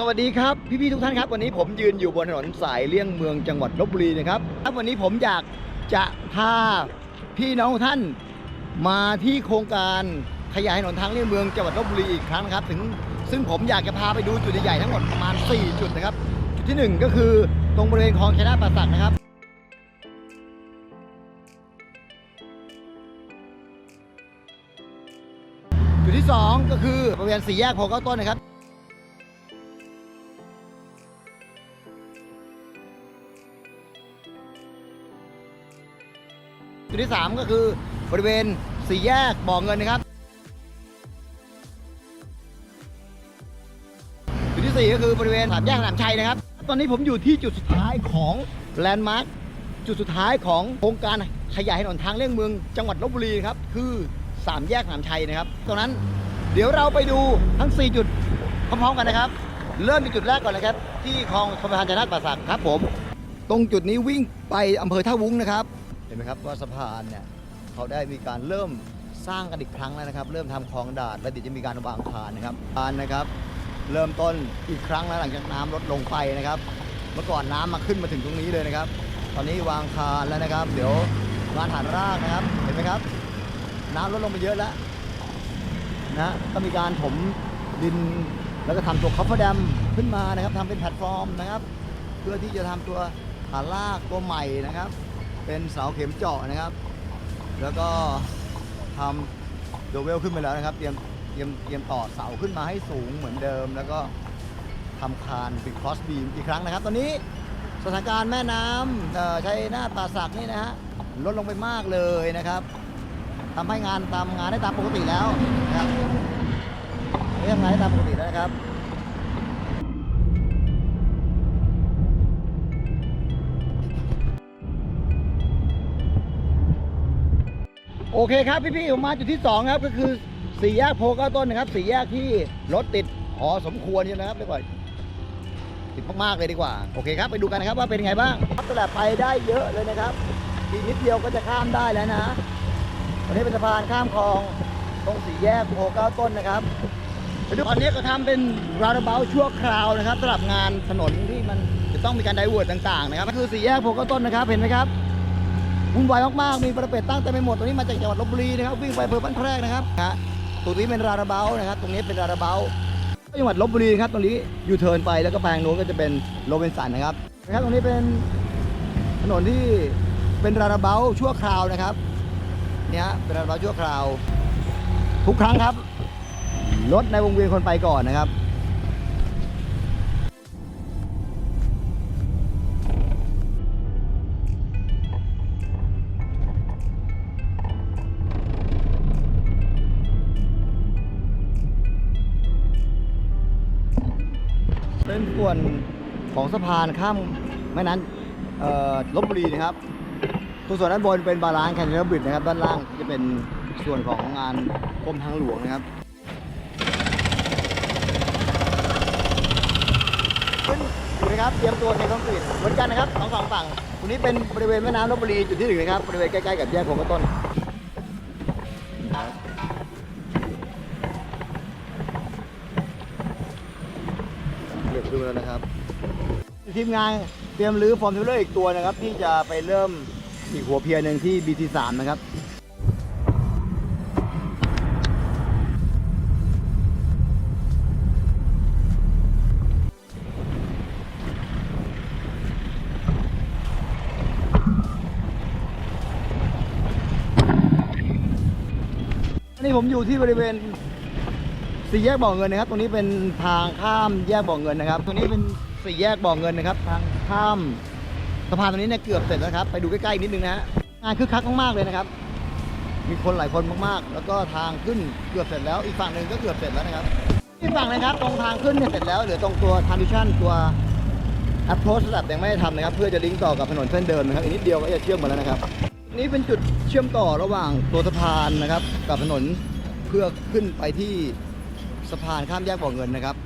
สวัสดีครับพี่ๆทุกท่านครับ วันนี้ผมยืนอยู่บนถนนสายเลี่ยงเมืองจังหวัดลบบุรีนะครับครับวันนี้ผมอยากจะพาพี่น้องท่านมาที่โครงการขยายถนนทางเลี่ยงเมืองจังหวัดลบบุรีอีกครั้งนะครับ ถึงซึ่งผมอยากจะพาไปดูจุดใหญ่ๆทั้งหมดประมาณ 4 จุดนะครับ จุดที่หนึ่งก็คือตรงบริเวณคลองชนะประสักนะครับจุดที่สองก็คือบริเวณสี่แยกโพเก้าต้นนะครับ จุดที่ 3 ก็คือบริเวณสี่แยกบ่อเงินนะครับ จุดที่ 4 ก็คือบริเวณสามแยกสนามชัยนะครับ ตอนนี้ผมอยู่ที่จุดสุดท้ายของแลนด์มาร์คจุดสุดท้ายของโครงการขยายถนนทางเลี่ยงเมืองจังหวัดลบบุรีครับคือสามแยกสนามชัยนะครับตรงนั้นเดี๋ยวเราไปดูทั้ง 4 จุดพร้อมๆกันนะครับ เริ่มที่จุดแรกก่อนนะครับ ที่คลองชมประทานชนะป่าสักครับผม ตรงจุดนี้วิ่งไปอำเภอท่าวุ้งนะครับ เห็นไหมครับว่าสะพานเนี่ยเขาได้มีการเริ่มสร้างกันอีกครั้งแล้วนะครับ เริ่มทำคลองดาดและเดี๋ยวจะมีการวางคานนะครับคานนะครับ เริ่มต้นอีกครั้งแล้วหลังจากน้ำลดลงไปนะครับ เมื่อก่อนน้ำมาขึ้นมาถึงตรงนี้เลยนะครับ ตอนนี้วางคานแล้วนะครับ เดี๋ยวงาฐานรากนะครับเห็นไหมครับ น้ำลดลงไปเยอะแล้วนะก็มีการถมดินแล้วก็ทำตัวคอฟเฟอร์ดมขึ้นมานะครับทำเป็นแพลตฟอร์มนะครับ เพื่อที่จะทำตัวฐานรากตัวใหม่นะครับ เป็นเสาเข็มเจาะนะครับ แล้วก็ทำโดเวลขึ้นไปแล้วนะครับ เตรียมเตรียมเตรียมต่อเสาขึ้นมาให้สูงเหมือนเดิม แล้วก็ทำคานเป็นครอสบีมอีกครั้งนะครับ ตอนนี้สถานการณ์แม่น้ำเอ่อชัยนาทป่าสักนี่นะฮะลดลงไปมากเลยนะครับทำให้งานตามงานได้ตามปกติแล้วนะครับเรียกงานได้ตามปกติแล้วนะครับ โอเคครับพี่ๆผมมาจุดที่ 2 ครับ ก็คือสี่แยกโพเก้าต้นนะครับสี่แยกที่รถติดพอสมควรอยู่นะครับเรียกว่าติดมากๆเลยดีกว่า โอเคครับไปดูกันนะครับว่าเป็นไงบ้างครับตลาดไปได้เยอะเลยนะครับอีกนิดเดียวก็จะข้ามได้แล้วนะวันนี้เป็นสะพานข้ามคลองตรงสี่แยกโพเก้าต้นนะครับไปดูตอนนี้ก็ทำเป็นราวเบลชั่วคราวนะครับสำหรับงานถนนที่มันจะต้องมีการไดเวิร์ดต่างๆนะครับก็คือสี่แยกโพเก้าต้นนะครับเห็นไหมครับ วุ่นวายมากๆ มีประเป็ดตั้งเต็มไปหมด ตรงนี้มาจากจังหวัดลบบุรีนะครับ วิ่งไปอำเภอบ้านแพรกนะครับฮะตรงนี้เป็นราระเบานะครับ ตรงนี้เป็นราระเบาจังหวัดลบบุรีครับ ตรงนี้ยูเทิร์นไปแล้วก็แปลงโน้นก็จะเป็นโรเบนสันนะครับ นะครับ ตรงนี้เป็นถนนที่เป็นราระเบาชั่วคราวนะครับ เนี่ยเป็นราระเบาชั่วคราว ทุกครั้งครับ รถในวงเวียนคนไปก่อนนะครับ ส่วนของสะพานข้ามแม่น้ำลบบุรีนะครับตัวส่วนด้านบนเป็นบาลานซ์แคนเนอร์บิดนะครับ ด้านล่างจะเป็นส่วนของงานกรมทางหลวงนะครับขึ้นอยู่นะครับเตรียมตัวในคอนกรีตเหมือนกันนะครับสองสองฝั่งตรงนี้เป็นบริเวณแม่น้ำลบบุรีจุดที่หนึ่งนะครับบริเวณใกล้ๆกับแยกโพกระต้น เรียบ ดูแล้วนะครับ ทีมงานเตรียมรื้อฟอร์มทิวเลอร์อีกตัวนะครับ ที่จะไปเริ่มอีกหัวเพียร์หนึ่งที่ BT3 นะครับอันนี้ผมอยู่ที่บริเวณ สี่แยกบ่อเงินนะครับ ตรงนี้เป็นทางข้ามแยกบ่อเงินนะครับ ตรงนี้เป็นสี่แยกบ่อเงินนะครับ ทางข้ามสะพานตรงนี้เนี่ยเกือบเสร็จแล้วครับ ไปดูใกล้ๆอีกนิดนึงนะฮะงานคึกคักมากๆเลยนะครับ มีคนหลายคนมากๆ แล้วก็ทางขึ้นเกือบเสร็จแล้ว อีกฝั่งหนึ่งก็เกือบเสร็จแล้วนะครับ อีกฝั่งนะครับ ตรงทางขึ้นเนี่ยเสร็จแล้วเหลือตรงตัว transition ตัว approach ระดับยังไม่ได้ทำนะครับ เพื่อจะลิงก์ต่อกับถนนเส้นเดิมนะครับอีกนิดเดียวก็จะเชื่อมมาแล้วนะครับ นี่เป็นจุดเชื่อมต่อระหว่างตัวสะพานนะครับ กับถนนเพื่อขึ้นไปที่ สะพานข้ามแยกบ่อเงินนะครับ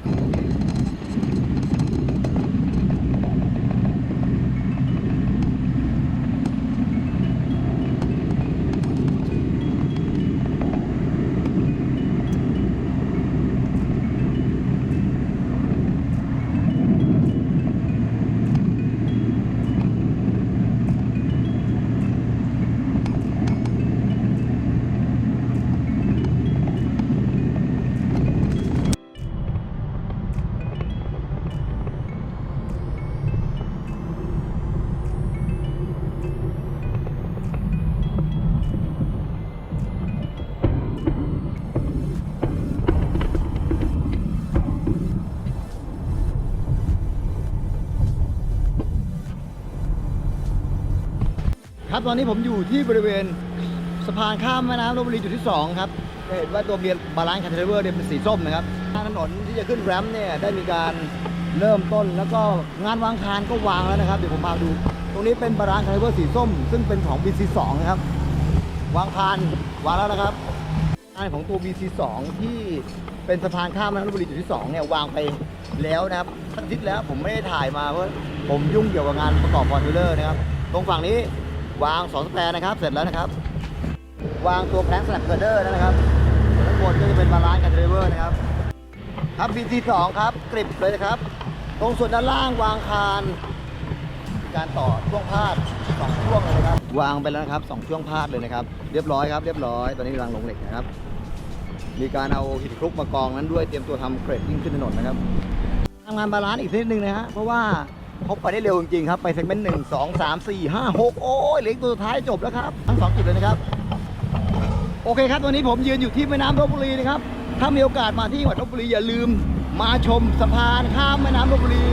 ครับตอนนี้ผมอยู่ที่บริเวณสะพานข้ามแม่น้ำลบบุรีจุดที่ 2 ครับจะเห็นว่าตัวเบียร์บาลานซ์คาเทเวอร์เนี่ยเป็นสีส้มนะครับทางถนนที่จะขึ้นแรมเนี่ยได้มีการเริ่มต้นแล้วก็งานวางคานก็วางแล้วนะครับ เดี๋ยวผมพาดู ตรงนี้เป็นบาลานซ์คาเทเวอร์สีส้ม ซึ่งเป็นของ BC2 นะครับ วางคานวางแล้วนะครับงานของตัว BC2 ที่เป็นสะพานข้ามแม่น้ำลบบุรีจุดที่2เนี่ยวางไปแล้วนะครับทั้งทิศแล้วผมไม่ได้ถ่ายมาเพราะผมยุ่งเกี่ยวกับงานประกอบฟอร์จูเลอร์นะครับตรงฝั่งนี้ วาง2สแปรนะครับ เสร็จแล้วนะครับ วางตัวแพลงสลับเกอร์เดอร์นะครับข้างบนก็จะเป็นบาลานซ์กับเดรเวอร์นะครับ ครับ BC2 ครับกริบเลยนะครับ ตรงส่วนด้านล่างวางคาน การต่อช่วงพาดสองช่วงเลยนะครับ วางไปแล้วนะครับสองช่วงพาดเลยนะครับ เรียบร้อยครับเรียบร้อย ตอนนี้กำลังลงเหล็กนะครับ มีการเอาหินคลุกมากองนั้นด้วยเตรียมตัวทำเกรดยิ่งขึ้นถนนนะครับทำงานบาลานซ์อีกนิดนึงนะฮะเพราะว่า เขาไปได้เร็วจริงๆครับ ไปเซกเมนต์หนึ่งสองสามสี่ห้าหกโอ้ยเหลืออกตัวสุดท้ายจบแล้วครับ ทั้งสองจุดเลยนะครับ โอเคครับ วันนี้ผมยืนอยู่ที่แม่น้ำลบบุรีนะครับ ถ้ามีโอกาสมาที่จังหวัดลบบุรีอย่าลืมมาชมสะพานข้ามแม่น้ำลบบุรี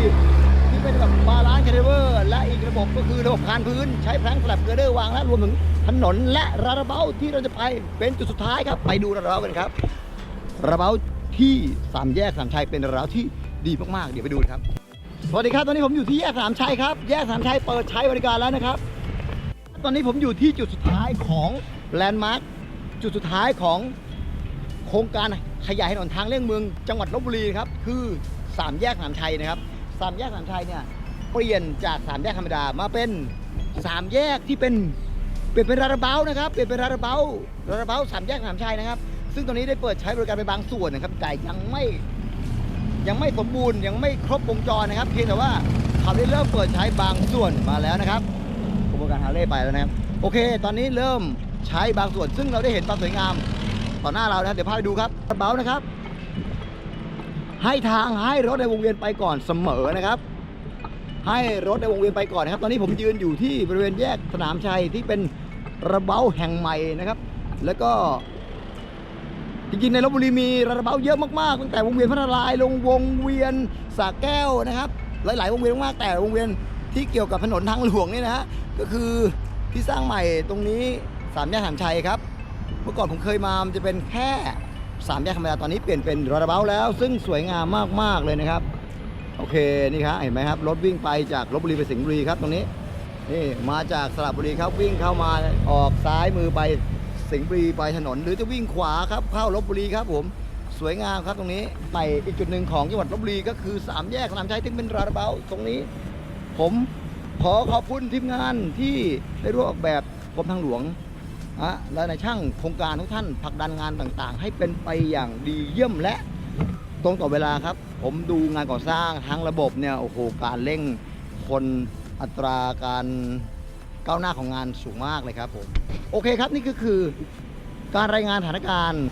ที่เป็นแบบบาลานซ์คเทเวอร์ และอีกระบบก็คือระบบคานพื้น ใช้แพลงสลับเกรเดอร์วางและรวมถึงถนนและระเบ้าที่เราจะไปเป็นจุดสุดท้ายครับไปดูระเบ้ากันครับระเบ้าที่สามแยกสามชัยเป็นระเบ้าที่ดีมากๆเดี๋ยวไปดูครับ สวัสดีครับ ตอนนี้ผมอยู่ที่แยกสามชัยครับ แยกสามชัยเปิดใช้บริการแล้วนะครับ ตอนนี้ผมอยู่ที่จุดสุดท้ายของแลนด์มาร์คจุดสุดท้ายของโครงการขยายถนนทางเลี่ยงเมืองจังหวัดลบบุรีครับ คือสามแยกสามชัยนะครับสามแยกสามชัยเนี่ยเปลี่ยนจากสามแยกธรรมดามาเป็นสามแยกที่เป็นเปลี่ยนเป็นระเบ้านะครับเปลี่ยนเป็นระเบ้าระเบ้าสามแยกสามชัยนะครับ ซึ่งตอนนี้ได้เปิดใช้บริการไปบางส่วนนะครับแต่ยังไม่ ยังไม่สมบูรณ์ยังไม่ครบวงจรนะครับเพียงแต่ว่าเขาได้เริ่มเปิดใช้บางส่วนมาแล้วนะครับกระบวนการฮาร์เลย์ไปแล้วนะครับโอเค ตอนนี้เริ่มใช้บางส่วน ซึ่งเราได้เห็นความสวยงามต่อหน้าเรานะเดี๋ยวพาไปดูครับกระเป๋านะครับ ให้ทางให้รถในวงเวียนไปก่อนเสมอนะครับให้รถในวงเวียนไปก่อนนะครับ ตอนนี้ผมยืนอยู่ที่บริเวณแยกสนามชัยที่เป็นระเบ้าแห่งใหม่นะครับ แล้วก็ จริงๆในลบบุรีมีระเบ้าเยอะมากๆตั้งแต่วงเวียนพระนารายณ์ลงวงเวียนสระแก้วนะครับ หลายๆวงเวียนมากแต่วงเวียนที่เกี่ยวกับถนนทางหลวงนี่นะฮะก็คือที่สร้างใหม่ตรงนี้สามแยกสามชัยครับ เมื่อก่อนผมเคยมามันจะเป็นแค่สามแยกธรรมดาตอนนี้เปลี่ยนเป็นระเบ้าแล้ว ซึ่งสวยงามมากๆเลยนะครับ โอเคนี่ครับเห็นไหมครับรถวิ่งไปจากลบบุรีไปสิงห์บุรีครับตรงนี้นี่มาจากสระบุรีครับวิ่งเข้ามาออกซ้ายมือไป สิงห์บุรีไปถนน หรือจะวิ่งขวาครับเข้าลบบุรีครับผมสวยงามครับตรงนี้ไปอีกจุดหนึ่งของจังหวัดลบบุรีก็คือสามแยกสนามชัยที่เป็นราดเบาตรงนี้ ผมขอขอบคุณทีมงานที่ได้ร่วมออกแบบกรมทางหลวงอะและในช่างโครงการทุกท่านผลักดันงานต่างๆ ให้เป็นไปอย่างดีเยี่ยมและตรงต่อเวลาครับ ผมดูงานก่อสร้างทั้งระบบเนี่ยโอ้โหการเร่งคนอัตราการ ก้าวหน้าของงานสูงมากเลยครับผมโอเคครับนี่ก็คือการรายงานสถานการณ์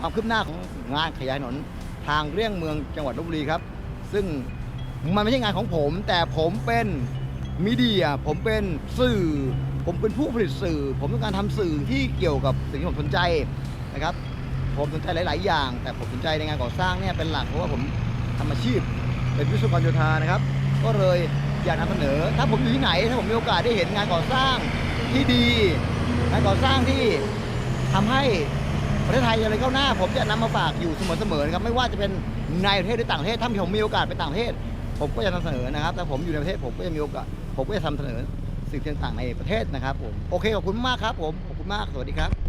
ความคืบหน้าของงานขยายถนนทางเลี่ยงเมืองจังหวัดลบบุรีครับ ซึ่งมันไม่ใช่งานของผม แต่ผมเป็นมีเดีย ผมเป็นสื่อ ผมเป็นผู้ผลิตสื่อ ผมต้องการทำสื่อที่เกี่ยวกับสิ่งที่ผมสนใจนะครับ ผมสนใจหลาย ๆ อย่าง แต่ผมสนใจในงานก่อสร้างเนี่ยเป็นหลักเพราะว่าผมทำอาชีพ เป็นวิศวกรโยธานะครับ ก็เลย อยากนำเสนอ ถ้าผมอยู่ที่ไหน ถ้าผมมีโอกาสได้เห็นงานก่อสร้างที่ดี งานก่อสร้างที่ทำให้ประเทศไทยเจริญก้าวหน้า ผมจะนำมาฝากอยู่เสมอๆนะครับไม่ว่าจะเป็นในประเทศหรือต่างประเทศถ้าผมมีโอกาสไปต่างประเทศ ผมก็จะนำเสนอนะครับแต่ผมอยู่ในประเทศผมก็จะมีโอกาสผมก็จะทำเสนอสิ่งต่างๆในประเทศนะครับผมโอเคขอบคุณมากครับผมขอบคุณมากสวัสดีครับ